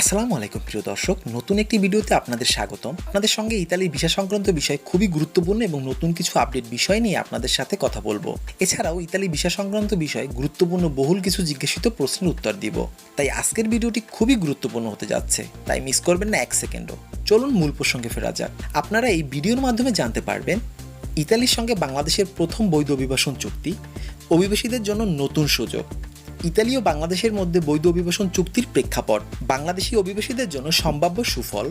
আসসালামু আলাইকুম প্রিয় দর্শক, নতুন একটি ভিডিওতে আপনাদের স্বাগতম। আপনাদের সঙ্গে ইতালির ভিসা সংক্রান্ত বিষয় খুবই গুরুত্বপূর্ণ এবং নতুন কিছু আপডেট বিষয় নিয়ে আপনাদের সাথে কথা বলব। এছাড়াও ইতালি ভিসা সংক্রান্ত বিষয়ে গুরুত্বপূর্ণ বহুল কিছু জিজ্ঞাসিত প্রশ্নের উত্তর দিব। তাই আজকের ভিডিওটি খুবই গুরুত্বপূর্ণ হতে যাচ্ছে, তাই মিস করবেন না এক সেকেন্ডও। চলুন মূল প্রসঙ্গে ফেরা যাক। আপনারা এই ভিডিওর মাধ্যমে জানতে পারবেন, ইতালির সঙ্গে বাংলাদেশের প্রথম বৈধ অভিবাসন চুক্তি, অভিবাসীদের জন্য নতুন সুযোগ। ইতালি ও বাংলাদেশের মধ্যে বৈধ অভিবাসন চুক্তির প্রেক্ষাপট। বাংলাদেশি অভিবাসীদের জন্য সম্ভাব্য সুফল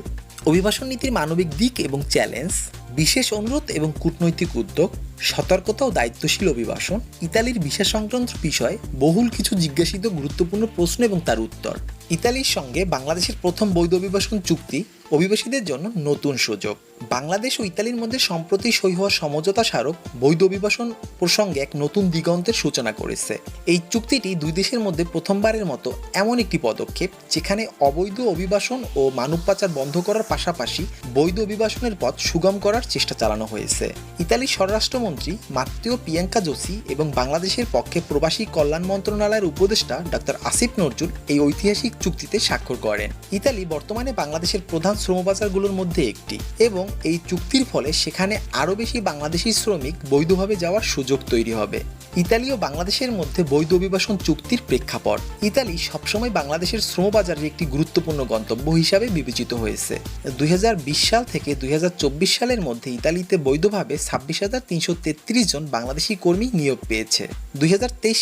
অভিবাসন নীতির মানবিক দিক এবং চ্যালেঞ্জ, বিশেষ অনুরোধ এবং কূটনৈতিক উদ্যোগ, সতর্কতা ও দায়িত্বশীল অভিবাসন, ইতালির ভিসা সংক্রান্ত বিষয়ে, বহুল কিছু জিজ্ঞাসিত গুরুত্বপূর্ণ প্রশ্ন এবং তার উত্তর। ইতালির সঙ্গে বাংলাদেশের প্রথম বৈধ অভিবাসন চুক্তি, অভিবাসীদের জন্য নতুন সুযোগ। বাংলাদেশ ও ইতালির মধ্যে সম্প্রতি সই হওয়া সমঝোতা স্মারক বৈধ অভিবাসন প্রসঙ্গে এক নতুন দিগন্তের সূচনা করেছে। এই চুক্তিটি দুই দেশের মধ্যে প্রথমবারের মতো এমন একটি পদক্ষেপ, যেখানে অবৈধ অভিবাসন ও মানব পাচার বন্ধ করার পাশাপাশি বৈধ অভিবাসনের পথ সুগম করার চেষ্টা চালানো হয়েছে। ইতালির স্বরাষ্ট্রমন্ত্রী মাত্তেও প্রিয়াঙ্কা যোশী এবং বাংলাদেশের পক্ষে প্রবাসী কল্যাণ মন্ত্রণালয়ের উপদেষ্টা ডক্টর আসিফ নজরুল এই ঐতিহাসিক চুক্তিতে স্বাক্ষর করেন। ইতালি বর্তমানে বাংলাদেশের প্রধান শ্রমবাজারগুলোর মধ্যে একটি এবং এই চুক্তির ফলে সেখানে আরও বেশি বাংলাদেশি শ্রমিক বৈধভাবে যাওয়ার সুযোগ তৈরি হবে। ইতালি ও বাংলাদেশের মধ্যে বৈধ অভিবাসন চুক্তির প্রেক্ষাপট। ইতালি সবসময় বাংলাদেশের শ্রমবাজারের একটি গুরুত্বপূর্ণ গন্তব্য হিসাবে বিবেচিত হয়েছে। দুই হাজার বিশ সাল থেকে দুই হাজার চব্বিশ সালের মধ্যে ইতালিতে বৈধভাবে ছাব্বিশ হাজার তিনশো তেত্রিশ জন বাংলাদেশি কর্মী নিয়োগ পেয়েছে। দুই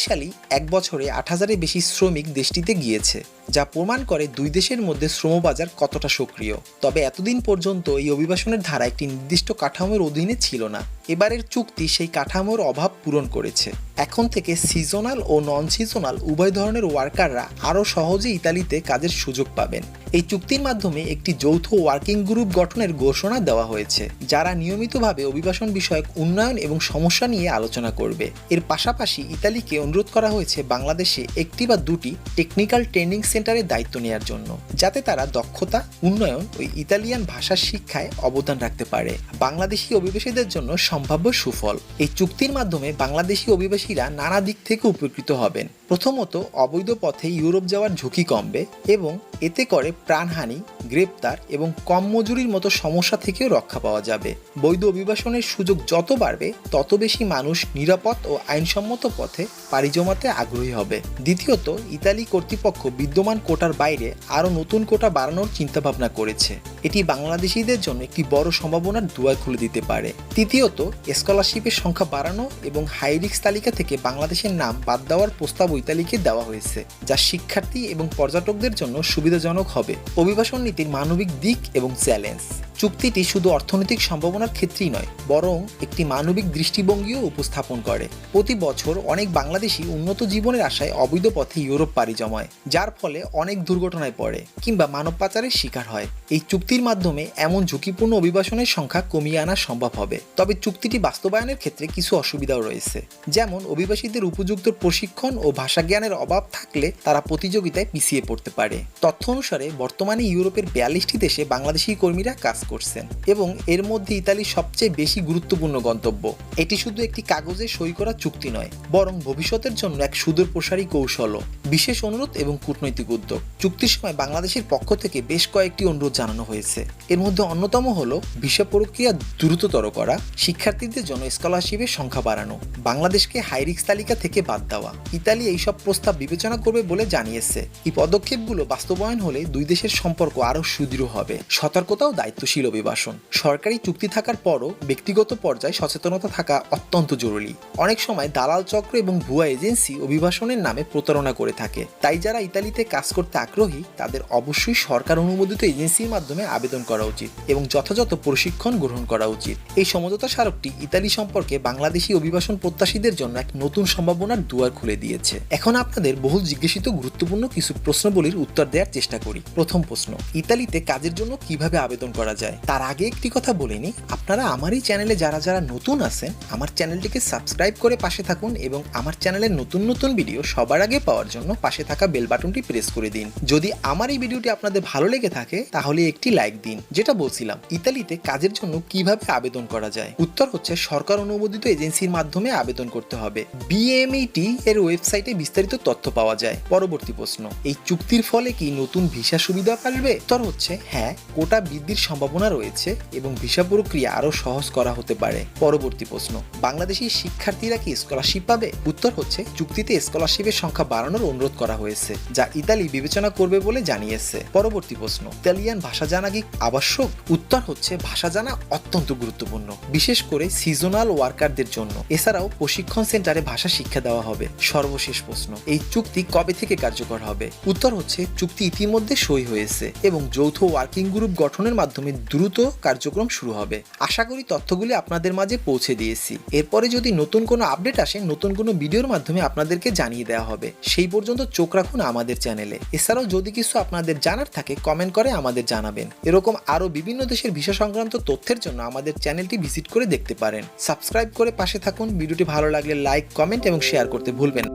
সালই এক বছরে আট হাজারের বেশি শ্রমিক দেশটিতে গিয়েছে, যা প্রমাণ করে দুই দেশের মধ্যে শ্রমবাজার কতটা সক্রিয়। তবে এতদিন পর্যন্ত এই অভিবাসনের ধারা একটি নির্দিষ্ট কাঠামোর অধীনে ছিল না। এবারের চুক্তি সেই কাঠামোর অভাব পূরণ করেছে। এখন থেকে সিজনাল ও নন সিজনাল উভয় ধরনের ওয়ার্কাররা আরও সহজে ইতালিতে কাজের সুযোগ পাবেন। এই চুক্তির মাধ্যমে একটি যৌথ ওয়ার্কিং গ্রুপ গঠনের ঘোষণা দেওয়া হয়েছে, যারা নিয়মিতভাবে অভিবাসন বিষয়ক উন্নয়ন এবং সমস্যা নিয়ে আলোচনা করবে। এর পাশাপাশি ইতালিকে অনুরোধ করা হয়েছে বাংলাদেশে একটি বা দুটি টেকনিক্যাল ট্রেনিং সেন্টারের দায়িত্ব নেওয়ার জন্য, যাতে তারা দক্ষতা, উন্নয়ন ও ইতালিয়ান ভাষার শিক্ষায় অবদান রাখতে পারে। বাংলাদেশি অভিবাসীদের জন্য সম্ভাব্য সুফল। এই চুক্তির মাধ্যমে বাংলাদেশি অভিবাসীরা নানা দিক থেকে উপকৃত হবেন। প্রথমত অবৈধ পথে ইউরোপ যাওয়ার ঝুঁকি কমবে এবং এতে করে প্রাণহানি, গ্রেপ্তার এবং কম মজুরির মতো সমস্যা থেকেও রক্ষা পাওয়া যাবে। বৈধ অভিবাসনের সুযোগ যত বাড়বে, তত বেশি মানুষ নিরাপদ ও আইনসম্মত পথে পাড়ি জমাতে আগ্রহী হবে। দ্বিতীয়ত, ইতালি কর্তৃপক্ষ বিদ্যমান কোটার বাইরে আরও নতুন কোটা বাড়ানোর চিন্তাভাবনা করেছে। এটি বাংলাদেশিদের জন্য একটি বড় সম্ভাবনার দুয়ার খুলে দিতে পারে। তৃতীয়ত, স্কলারশিপের সংখ্যা বাড়ানো এবং হাইরিক্স তালিকা থেকে বাংলাদেশের নাম বাদ দেওয়ার প্রস্তাব ইতালিকে দেওয়া হয়েছে, যা শিক্ষার্থী এবং পর্যটকদের জন্য সুবিধাজনক হবে। অভিবাসন নীতির মানবিক দিক এবং চ্যালেঞ্জ চুক্তিটি শুধু অর্থনৈতিক সম্ভাবনার ক্ষেত্রেই নয়, বরং একটি মানবিক দৃষ্টিভঙ্গিও উপস্থাপন করে। প্রতি বছর অনেক বাংলাদেশি উন্নত জীবনের আশায় অবৈধ পথে ইউরোপ পাড়ি জমায়, যার ফলে অনেক দুর্ঘটনায় পড়ে কিংবা মানব পাচারের শিকার হয়। এই চুক্তির মাধ্যমে এমন ঝুঁকিপূর্ণ অভিবাসনের সংখ্যা কমিয়ে আনা সম্ভব হবে। তবে চুক্তিটি বাস্তবায়নের ক্ষেত্রে কিছু অসুবিধাও রয়েছে। যেমন, অভিবাসীদের উপযুক্ত প্রশিক্ষণ ও ভাষা জ্ঞানের অভাব থাকলে তারা প্রতিযোগিতায় পিছিয়ে পড়তে পারে। তথ্য অনুসারে, বর্তমানে ইউরোপের বিয়াল্লিশটি দেশে বাংলাদেশি কর্মীরা কাজ করছেন। এবং এর মধ্যে ইতালির সবচেয়ে বেশি গুরুত্বপূর্ণ গন্তব্য, এটি শুধু একটি কাগজে সই করা চুক্তি নয়, বরং ভবিষ্যতের জন্য এক সুদূর প্রসারী কৌশলও। বিশেষ অনুরোধ এবং কূটনৈতিক উদ্যোগ। চুক্তির সময় বাংলাদেশের পক্ষ থেকে বেশ কয়েকটি অনুরোধ জানানো হয়েছে। এর মধ্যে অন্যতম হল ভিসা প্রক্রিয়া দ্রুততর করা, শিক্ষার্থীদের জন্য স্কলারশিপের সংখ্যা বাড়ানো, বাংলাদেশকে হাইরিক্স তালিকা থেকে বাদ দেওয়া। ইতালি এইসব প্রস্তাব বিবেচনা করবে বলে জানিয়েছে। এই পদক্ষেপগুলো বাস্তবায়ন হলে দুই দেশের সম্পর্ক আরও সুদৃঢ় হবে। সতর্কতাও ও দায়িত্বশীল অভিবাসন সরকারি চুক্তি থাকার পরও ব্যক্তিগত পর্যায়ে সচেতনতা থাকা অত্যন্ত জরুরি। অনেক সময় দালাল চক্র এবং ভুয়া এজেন্সি অভিবাসনের নামে প্রতারণা করে থাকে। তাই যারা ইতালিতে কাজ করতে আগ্রহী, তাদের অবশ্যই সরকার অনুমোদিত এজেন্সির মাধ্যমে আবেদন করা উচিত এবং যথাযথ প্রশিক্ষণ গ্রহণ করা উচিত। এই সমঝোতা স্মারকটি ইতালি সম্পর্কে বাংলাদেশি অভিবাসন প্রত্যাশীদের জন্য এক নতুন সম্ভাবনার দুয়ার খুলে দিয়েছে। এখন আপনাদের বহুল জিজ্ঞাসিত গুরুত্বপূর্ণ কিছু প্রশ্নবলীর উত্তর দেওয়ার চেষ্টা করি। প্রথম প্রশ্ন, ইতালিতে কাজের জন্য কীভাবে আবেদন করা যায়? তার আগে একটি কথা বলে নিই, আপনারা আমার এই চ্যানেলে যারা যারা নতুন আছেন, আমার চ্যানেলটিকে সাবস্ক্রাইব করে পাশে থাকুন এবং আমার চ্যানেলের নতুন নতুন ভিডিও সবার আগে পাওয়ার জন্য পাশে থাকা বেল বাটনটি প্রেস করে দিন। যদি আমার এই ভিডিওটি আপনাদের ভালো লেগে থাকে, তাহলে একটি লাইক দিন, যেটা বলছিলাম, ইতালিতে কাজের জন্য কীভাবে আবেদন করা যায়। উত্তর হচ্ছে, সরকার অনুমোদিত এজেন্সির মাধ্যমে আবেদন করতে হবে। বিএমইটি এর ওয়েবসাইটে বিস্তারিত তথ্য পাওয়া যায়। পরবর্তী প্রশ্ন, এই চুক্তির ফলে কি নতুন ভিসা সুবিধা আসবে উত্তর হচ্ছে হ্যাঁ কোটা বৃদ্ধির সম্ভাবনা রয়েছে এবং ভিসা প্রক্রিয়া আরও সহজ করা হতে পারে। পরবর্তী প্রশ্ন, বাংলাদেশি শিক্ষার্থীরা কি স্কলারশিপ পাবে? উত্তর হচ্ছে, চুক্তিতে স্কলারশিপের সংখ্যা বাড়ানোর অনুরোধ করা হয়েছে, যা ইতালি বিবেচনা করবে বলে জানিয়েছে। পরবর্তী প্রশ্ন, ইতালিয়ান ভাষা জানা কি আবশ্যক? উত্তর হচ্ছে, ভাষা জানা অত্যন্ত গুরুত্বপূর্ণ, বিশেষ করে সিজনাল ওয়ার্কারদের জন্য। এছাড়াও প্রশিক্ষণ সেন্টারে ভাষা শিক্ষা দেওয়া হবে। সর্বশেষ প্রশ্ন, এই চুক্তি কবে থেকে কার্যকর হবে? উত্তর হচ্ছে, চুক্তি ইতিমধ্যে সই হয়েছে এবং যৌথ ওয়ার্কিং গ্রুপ গঠনের মাধ্যমে দ্রুত কার্যক্রম শুরু হবে। আশা করি তথ্যগুলি আপনাদের মাঝে পৌঁছে দিয়েছি। এরপরে যদি নতুন কোনো আপডেট আসে, নতুন কোনো ভিডিওর মাধ্যমে আপনাদেরকে জানিয়ে দেওয়া হবে। সেই পর্যন্ত চোখ রাখুন আমাদের চ্যানেলে। এছাড়াও যদি কিছু আপনাদের জানার থাকে কমেন্ট করে আমাদের জানাবেন। এরকম আরও বিভিন্ন দেশের ভিসা সংক্রান্ত তথ্যের জন্য আমাদের চ্যানেলটি ভিজিট করে দেখতে পারেন। সাবস্ক্রাইব করে পাশে থাকুন। ভিডিওটি ভালো লাগলে লাইক কমেন্ট এবং শেয়ার করতে ভুলবেন না।